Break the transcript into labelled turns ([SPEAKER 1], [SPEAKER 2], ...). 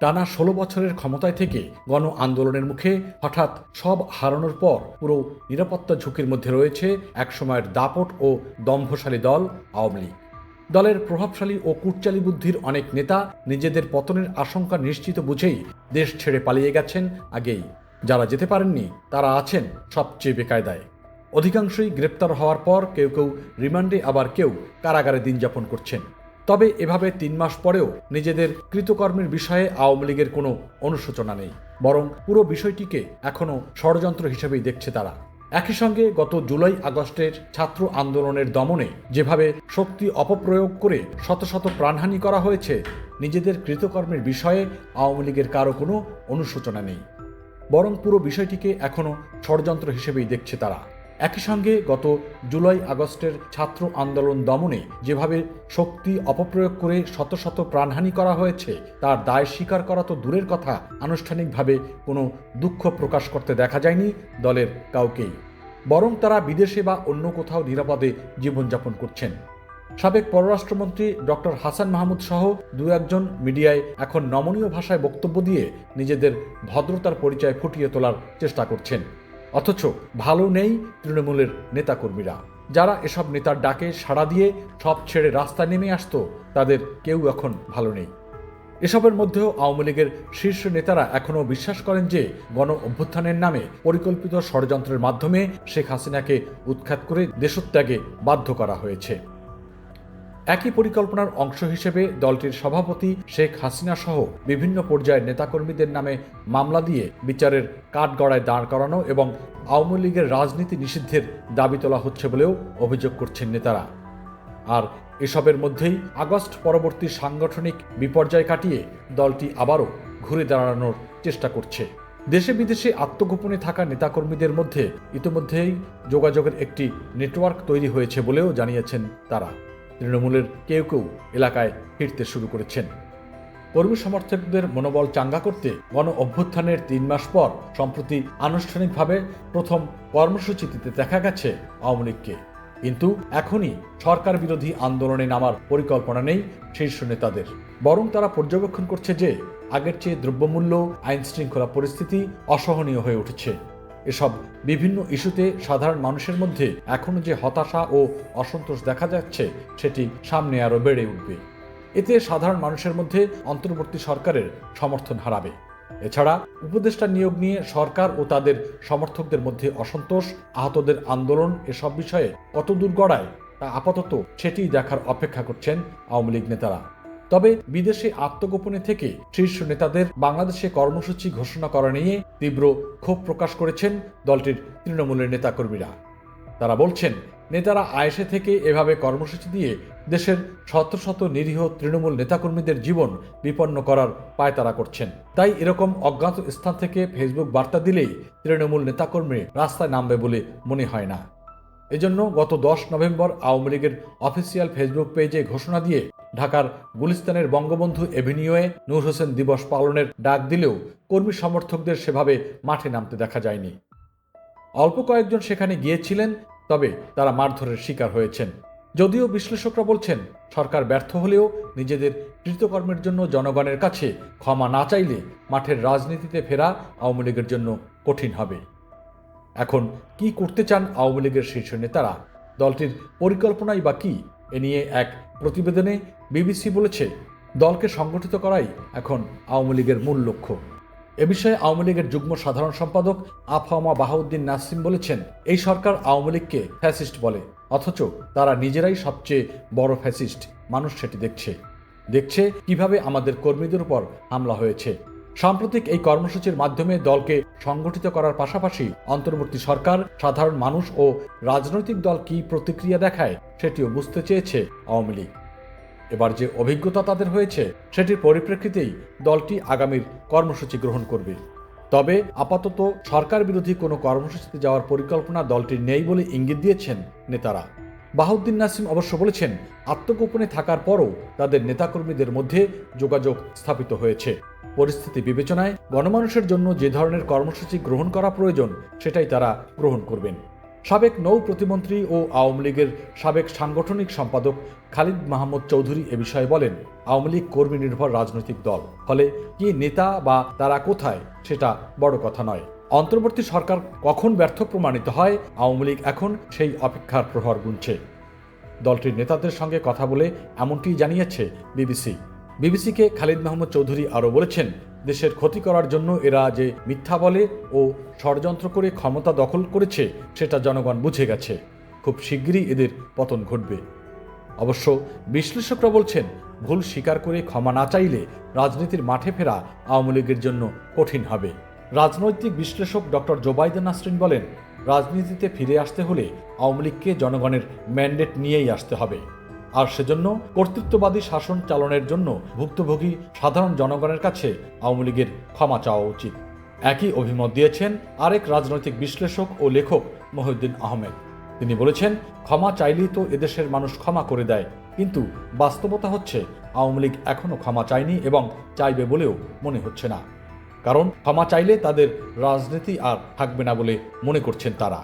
[SPEAKER 1] টানা ষোলো বছরের ক্ষমতায় থেকে গণ আন্দোলনের মুখে হঠাৎ সব হারানোর পর পুরো নিরাপত্তা ঝুঁকির মধ্যে রয়েছে একসময়ের দাপট ও দম্ভশালী দল আওয়ামী লীগ। দলের প্রভাবশালী ও কুটচালী বুদ্ধির অনেক নেতা নিজেদের পতনের আশঙ্কা নিশ্চিত বুঝেই দেশ ছেড়ে পালিয়ে গেছেন আগেই। যারা যেতে পারেননি, তারা আছেন সবচেয়ে বেকায়দায়। অধিকাংশই গ্রেপ্তার হওয়ার পর কেউ কেউ রিমান্ডে আবার কেউ কারাগারে দিন যাপন করছেন। তবে এভাবে তিন মাস পরেও নিজেদের কৃতকর্মের বিষয়ে আওয়ামী লীগের কোনো অনুশোচনা নেই। বরং পুরো বিষয়টিকে এখনও ষড়যন্ত্র হিসেবেই দেখছে তারা। একই সঙ্গে গত জুলাই আগস্টের ছাত্র আন্দোলনের দমনে যেভাবে শক্তি অপপ্রয়োগ করে শত শত প্রাণহানি করা হয়েছে, নিজেদের কৃতকর্মের বিষয়ে আওয়ামী লীগের কারও কোনো অনুশোচনা নেই। বরং পুরো বিষয়টিকে এখনও ষড়যন্ত্র হিসেবেই দেখছে তারা। একই সঙ্গে গত জুলাই আগস্টের ছাত্র আন্দোলন দমনে যেভাবে শক্তি অপপ্রয়োগ করে শত শত প্রাণহানি করা হয়েছে, তার দায় স্বীকার করা তো দূরের কথা। আনুষ্ঠানিকভাবে কোনো দুঃখ প্রকাশ করতে দেখা যায়নি দলের কাউকেই। বরং তারা বিদেশে বা অন্য কোথাও নিরাপদে জীবনযাপন করছেন। সাবেক পররাষ্ট্রমন্ত্রী ডক্টর হাসান মাহমুদ সহ দু একজন মিডিয়ায় এখন নমনীয় ভাষায় বক্তব্য দিয়ে নিজেদের ভদ্রতার পরিচয় ফুটিয়ে তোলার চেষ্টা করছেন। অথচ ভালো নেই তৃণমূলের নেতাকর্মীরা। যারা এসব নেতার ডাকে সাড়া দিয়ে সব ছেড়ে রাস্তায় নেমে আসতো, তাদের কেউ এখন ভালো নেই। এসবের মধ্যেও আওয়ামী লীগের শীর্ষ নেতারা এখনও বিশ্বাস করেন যে, গণ অভ্যুত্থানের নামে পরিকল্পিত ষড়যন্ত্রের মাধ্যমে শেখ হাসিনাকে উৎখাত করে দেশত্যাগে বাধ্য করা হয়েছে। একই পরিকল্পনার অংশ হিসেবে দলটির সভাপতি শেখ হাসিনা সহ বিভিন্ন পর্যায়ের নেতাকর্মীদের নামে মামলা দিয়ে বিচারের কাঠগড়ায় দাঁড় করানো এবং আওয়ামী লীগের রাজনীতি নিষিদ্ধের দাবি তোলা হচ্ছে বলেও অভিযোগ করছেন নেতারা। আর এসবের মধ্যেই আগস্ট পরবর্তী সাংগঠনিক বিপর্যয় কাটিয়ে দলটি আবারও ঘুরে দাঁড়ানোর চেষ্টা করছে। দেশে বিদেশে আত্মগোপনে থাকা নেতাকর্মীদের মধ্যে ইতিমধ্যেই যোগাযোগের একটি নেটওয়ার্ক তৈরি হয়েছে বলেও জানিয়েছেন তারা। তৃণমূলের কেউ কেউ এলাকায় ফিরতে শুরু করেছেন। কর্মী সমর্থকদের মনোবল চাঙ্গা করতে গণ অভ্যুত্থানের তিন মাস পর সম্প্রতি আনুষ্ঠানিকভাবে প্রথম কর্মসূচিতে দেখা গেছে আওয়ামী লীগকে। কিন্তু এখনই সরকার বিরোধী আন্দোলনে নামার পরিকল্পনা নেই শীর্ষ নেতাদের। বরং তারা পর্যবেক্ষণ করছে যে আগের চেয়ে দ্রব্যমূল্য আইন শৃঙ্খলা পরিস্থিতি অসহনীয় হয়ে উঠেছে। এসব বিভিন্ন ইস্যুতে সাধারণ মানুষের মধ্যে এখনও যে হতাশা ও অসন্তোষ দেখা যাচ্ছে, সেটি সামনে আরও বেড়ে উঠবে। এতে সাধারণ মানুষের মধ্যে অন্তর্বর্তী সরকারের সমর্থন হারাবে। এছাড়া উপদেষ্টা নিয়োগ নিয়ে সরকার ও তাদের সমর্থকদের মধ্যে অসন্তোষ, আহতদের আন্দোলন এসব বিষয়ে কত দূর গড়ায় তা আপাতত সেটিই দেখার অপেক্ষা করছেন আওয়ামী লীগ নেতারা। তবে বিদেশে আত্মগোপনে থেকে শীর্ষ নেতাদের বাংলাদেশে কর্মসূচি ঘোষণা করা নিয়ে তীব্র ক্ষোভ প্রকাশ করেছেন দলটির তৃণমূলের নেতাকর্মীরা। তারা বলছেন, নেতারা আয়েসে থেকে এভাবে কর্মসূচি দিয়ে দেশের শত শত নিরীহ তৃণমূল নেতাকর্মীদের জীবন বিপন্ন করার পায়তারা করছেন। তাই এরকম অজ্ঞাত স্থান থেকে ফেসবুক বার্তা দিলেই তৃণমূল নেতাকর্মী রাস্তায় নামবে বলে মনে হয় না। এজন্য গত দশ নভেম্বর আওয়ামী লীগের অফিসিয়াল ফেসবুক পেজে ঘোষণা দিয়ে ঢাকার গুলিস্তানের বঙ্গবন্ধু এভিনিউয়ে নূর হোসেন দিবস পালনের ডাক দিলেও কর্মী সমর্থকদের সেভাবে মাঠে নামতে দেখা যায়নি। অল্প কয়েকজন সেখানে গিয়েছিলেন, তবে তারা মারধরের শিকার হয়েছেন। যদিও বিশ্লেষকরা বলছেন, সরকার ব্যর্থ হলেও নিজেদের কৃতকর্মের জন্য জনগণের কাছে ক্ষমা না চাইলে মাঠের রাজনীতিতে ফেরা আওয়ামী লীগের জন্য কঠিন হবে। এখন কি করতে চান আওয়ামী লীগের শীর্ষ নেতারা? দলটির পরিকল্পনাই বা কি? এ নিয়ে এক প্রতিবেদনে বিবিসি বলেছে, দলকে সংগঠিত করাই এখন আওয়ামী লীগের মূল লক্ষ্য। এ বিষয়ে আওয়ামী লীগের যুগ্ম সাধারণ সম্পাদক আফামা বাহাউদ্দিন নাসিম বলেছেন, এই সরকার আওয়ামী লীগকে ফ্যাসিস্ট বলে, অথচ তারা নিজেরাই সবচেয়ে বড় ফ্যাসিস্ট। মানুষ সেটি দেখছে। দেখছে কীভাবে আমাদের কর্মীদের উপর হামলা হয়েছে। সাম্প্রতিক এই কর্মসূচির মাধ্যমে দলকে সংগঠিত করার পাশাপাশি অন্তর্বর্তী সরকার, সাধারণ মানুষ ও রাজনৈতিক দল কি প্রতিক্রিয়া দেখায় সেটিও বুঝতে চেয়েছে আওয়ামী লীগ। এবার যে অভিজ্ঞতা তাদের হয়েছে, সেটির পরিপ্রেক্ষিতেই দলটি আগামীর কর্মসূচি গ্রহণ করবে। তবে আপাতত সরকার বিরোধী কোনো কর্মসূচিতে যাওয়ার পরিকল্পনা দলটির নেই বলে ইঙ্গিত দিয়েছেন নেতারা। বাহাউদ্দিন নাসিম অবশ্য বলেছেন, আত্মগোপনে থাকার পরও তাদের নেতাকর্মীদের মধ্যে যোগাযোগ স্থাপিত হয়েছে। পরিস্থিতি বিবেচনায় গণমানুষের জন্য যে ধরনের কর্মসূচি গ্রহণ করা প্রয়োজন, সেটাই তারা গ্রহণ করবেন। সাবেক নৌ প্রতিমন্ত্রী ও আওয়ামী লীগের সাবেক সাংগঠনিক সম্পাদক খালিদ মাহমুদ চৌধুরী এ বিষয়ে বলেন, আওয়ামী লীগ কর্মী নির্ভর রাজনৈতিক দল। ফলে কি নেতা বা তারা কোথায়, সেটা বড় কথা নয়। অন্তর্বর্তী সরকার কখন ব্যর্থ প্রমাণিত হয়, আওয়ামী লীগ এখন সেই অপেক্ষার প্রহর গুনছে। দলটির নেতাদের সঙ্গে কথা বলে এমনটি জানিয়েছে বিবিসি। বিবিসিকে খালিদ মাহমুদ চৌধুরী আরও বলেছেন, দেশের ক্ষতি করার জন্য এরা যে মিথ্যা বলে ও ষড়যন্ত্র করে ক্ষমতা দখল করেছে, সেটা জনগণ বুঝে গেছে। খুব শিগগিরই এদের পতন ঘটবে। অবশ্য বিশ্লেষকরা বলছেন, ভুল স্বীকার করে ক্ষমা না চাইলে রাজনীতির মাঠে ফেরা আওয়ামী লীগের জন্য কঠিন হবে। রাজনৈতিক বিশ্লেষক ডক্টর জোবাইদা নাসরিন বলেন, রাজনীতিতে ফিরে আসতে হলে আওয়ামী লীগকে জনগণের ম্যান্ডেট নিয়েই আসতে হবে। আর সেজন্য কর্তৃত্ববাদী শাসন চালনের জন্য ভুক্তভোগী সাধারণ জনগণের কাছে আওয়ামী লীগের ক্ষমা চাওয়া উচিত। একই অভিমত দিয়েছেন আরেক রাজনৈতিক বিশ্লেষক ও লেখক মহিউদ্দিন আহমেদ। তিনি বলেছেন, ক্ষমা চাইলেই তো এদেশের মানুষ ক্ষমা করে দেয়, কিন্তু বাস্তবতা হচ্ছে আওয়ামী লীগ এখনও ক্ষমা চায়নি এবং চাইবে বলেও মনে হচ্ছে না। কারণ ক্ষমা চাইলে তাদের রাজনীতি আর থাকবে না বলে মনে করছেন তারা।